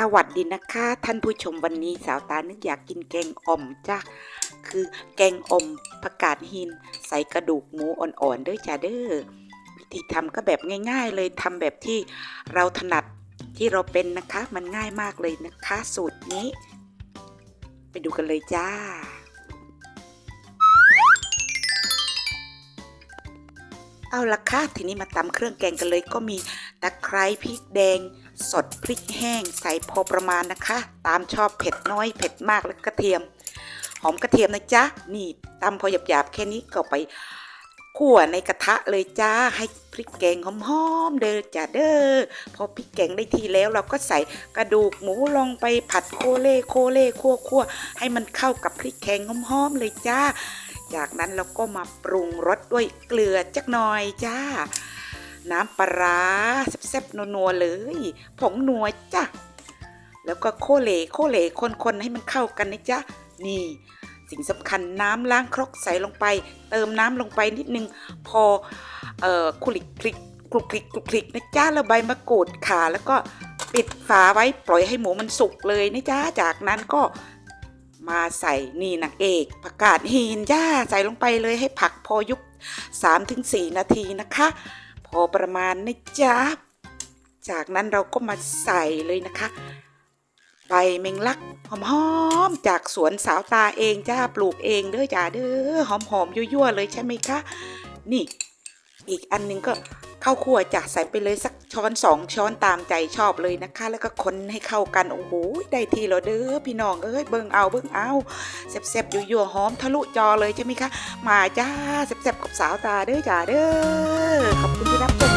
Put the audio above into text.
สวัสดีนะคะ ท่านผู้ชมวันนี้สาวตานึกอยากกินแกงอ่อมจ้ะคือแกงอ่อมผักกาดหิน ใส่กระดูกหมูอ่อนๆด้อจ้าเด้อวิธีทำก็แบบง่าย ๆ เลยทำแบบที่เราถนัดที่เราเป็นนะคะ มันง่ายมากเลยนะคะ สูตรนี้ ไปดูกันเลยจ้าเอาละค่ะทีนี้มาตำเครื่องแกงกันเลยก็มีตะไคร้พริกแดง สดพริกแห้งใส่พอประมาณนะคะ ตามชอบเผ็ดน้อยเผ็ดมากแล้วกระเทียม หอมกระเทียมนะจ๊ะนี่ตำพอหยาบๆแค่นี้ก็ไปคั่วในกระทะเลยจ้าให้พริกแกงหอมๆเด้อจ้าเด้อพอพริกแกงได้ทีแล้วเราก็ใส่กระดูกหมูลงไปผัดโคเล่โคเล่คั่วคั่วๆให้มันเข้ากับพริกแกงหอมๆเลยจ้า จากนั้นเราก็มาปรุงรสด้วยเกลือจักหน่อยจ้า น้ำปลาแซ่บๆนัวๆเลย ผงนัวจ้ะ แล้วก็โคเลโคเลคนๆให้มันเข้ากันนะจ๊ะ นี่ สิ่งสำคัญน้ำล้างครกใส่ลงไป เติมน้ำลงไปนิดนึง พอเอ่อคลุกคลิกคลุกคลิกคลุกคลิกนะจ๊ะแล้วใบมะกรูดขาแล้วก็ปิดฝาไว้ปล่อยให้หมูมันสุกเลยนะจ๊ะ จากนั้นก็มาใส่นี่นางเอกผักกาดหินจ้าใส่ลงไปเลยให้ผักพอยุบ3-4 นาทีนะคะ พอประมาณนะจ๊ะจากนั้นเราก็มาใส่เลยนะคะ ใบเมงลักหอมๆจากสวนสาวตาเองจ้าปลูกเองเด้อจ้าเด้อหอมๆยั่วๆเลยใช่ไหมคะ นี่ อีกอันหนึงก็ข้าวคั่วจ้ะใส่ไปเลยสัก ช้อนสองช้อนตามใจชอบเลยนะคะ แล้วก็คนให้เข้ากันโอ้โหได้ทีแล้วเด้อพี่น้องเอ้ยเบิ่งเอาเบิ่งเอาแซ่บๆยั่วๆหอมทะลุจอเลยใช่ไหมคะ มาจ้าแซ่บๆกับสาวตาเด้อจ้าเด้อขอบคุณที่รับชม